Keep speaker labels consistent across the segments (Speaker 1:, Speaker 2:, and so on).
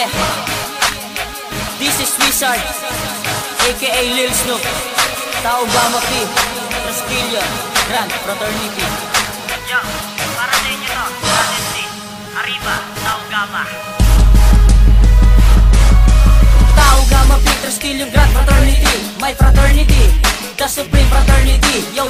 Speaker 1: Yeah. This is Wizard, aka Lil Snoop. Tao Gama P. Trasquillo, Grand Fraternity.
Speaker 2: Yo, para sa inyo to, Agency, Arriba, Tao Gama.
Speaker 1: Tao Gama P. Trasquillo, Grand Fraternity. My fraternity. The Supreme Fraternity Yo,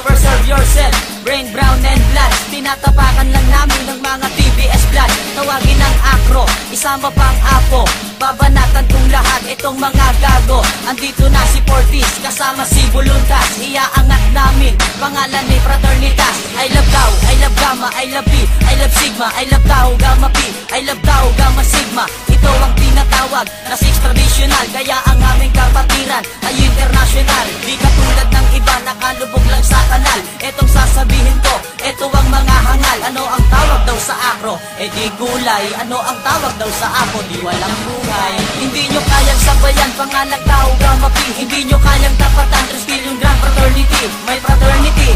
Speaker 1: blood Tinatapakan lang namin ng mga TBS blood Tawagin ng akro Isama pang apo. Babanatan kong lahat Itong mga gago. Andito na si Portis Kasama si Buluntas. Iaangat namin Pangalan ni Fraternitas. I love Tao I love Gamma I love B. I love Sigma I love Tao Gamma P. I love Tao Gamma Sigma. Ito ang tinatawag na six traditional Kaya ang aming kapatiran akro? E di gulay. Ano ang tawag daw sa ako? Di walang buhay. Hindi nyo kayang sabayan Pangalang tao gamma P. Hindi nyo kayang tapatan Triskill yung grand fraternity. May fraternity.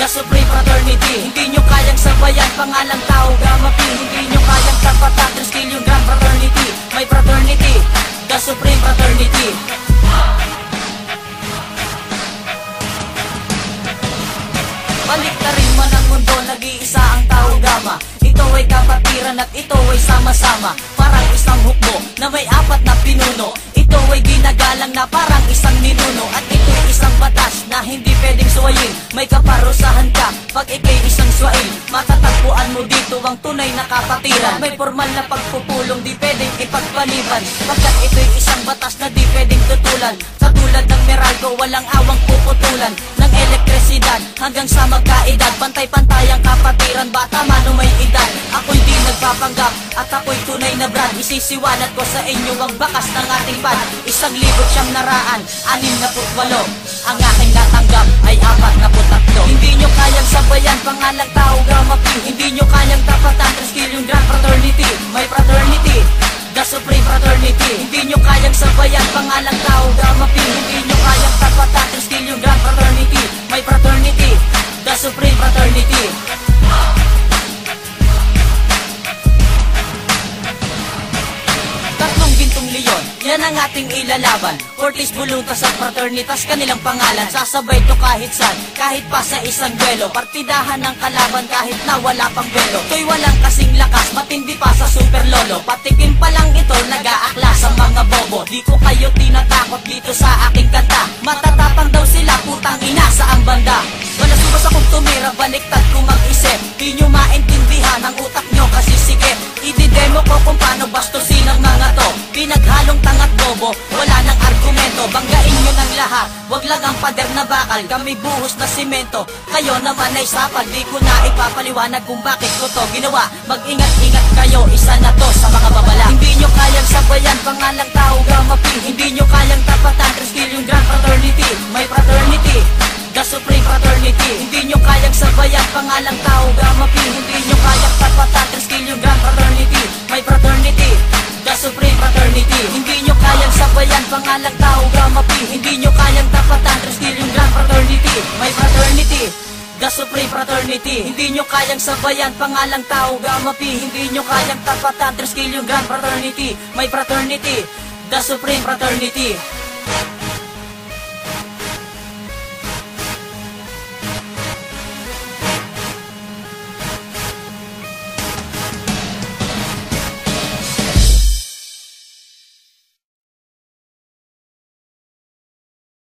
Speaker 1: The Supreme Fraternity. Hindi nyo kayang sabayan Pangalang tao gamma P. Hindi nyo kayang tapatan Triskill yung grand fraternity. May fraternity. The Supreme Fraternity. Balik na rin man ang mundo, nag-iisa ang tao gama Ito ay kapatiran at ito ay sama-sama. Parang isang hukbo na may apat na pinuno. Ito ay ginagalang na parang isang ninuno. At ito ay isang batas na hindi pwedeng suwayin. May kaparusahan ka pag ikay isang swain. Matatagpuan mo dito ang tunay na kapatiran. May formal na pagpupulong di pwedeng ipagpaliban. Pagkat ito'y isang batas na di pwedeng tutulan. Sa tulad ng Meralco walang awang puputulan Elektrisidad hanggang sa magkaedad Pantay-pantay ang kapatiran bata man o may edad Ako'y di nagpapanggap at ako'y tunay na brand. Isisiwanat ko sa inyo ang bakas ng ating band Isang libot siyang naraan, anim na putwalo. Ang aking natanggap ay apat na putatlo. Hindi nyo kayang sabayan, pangalang Supreme Fraternity. Tatlong gintong leon, yan ang ating ilalaban. Fortis Buluntas at Fraternitas, kanilang pangalan Sasabay to kahit saan, kahit pa sa isang duelo. Partidahan ng kalaban kahit na wala pang belo To'y walang kasing lakas, matindi pa sa super lolo. Patikim pa lang ito, nag-aakla sa mga bobo. Di ko kayo tinatakot dito sa aking kanta. Matatapang daw sila, putang ina sa ang banda Wala subas akong tumira, baliktad ko mag-isip. Di nyo maintindihan ang utak nyo kasi sikip Ididemo ko kung paano bastusin ang mga to. Pinaghalong tangat bobo, wala nang argumento. Banggain nyo ng lahat, wag lang ang pader na bakal. Kami buhos na simento, kayo naman ay sapag Di ko na ipapaliwanag kung bakit ko to ginawa. Mag-ingat-ingat kayo, isa na to sa mga babala. Hindi nyo kayang sabayan, pangalang tao gama P. Hindi nyo kayang tapatan, Triskill yung grand fraternity. May fraternity Supreme Fraternity. Hindi nyo kayang sabayan Pangalang tao Gamma P Hindi nyo kayang tapatan Triskill yung Grand Fraternity. May Fraternity The Supreme Fraternity. Hindi nyo kayang sabayan Pangalang tao Gamma P Hindi nyo kayang tapatan Triskill yung Grand Fraternity. May Fraternity The Supreme Fraternity. Hindi nyo kayang sabayan Pangalang tao Gamma P Hindi nyo kayang tapatan Triskill yung Grand Fraternity. May Fraternity The Supreme Fraternity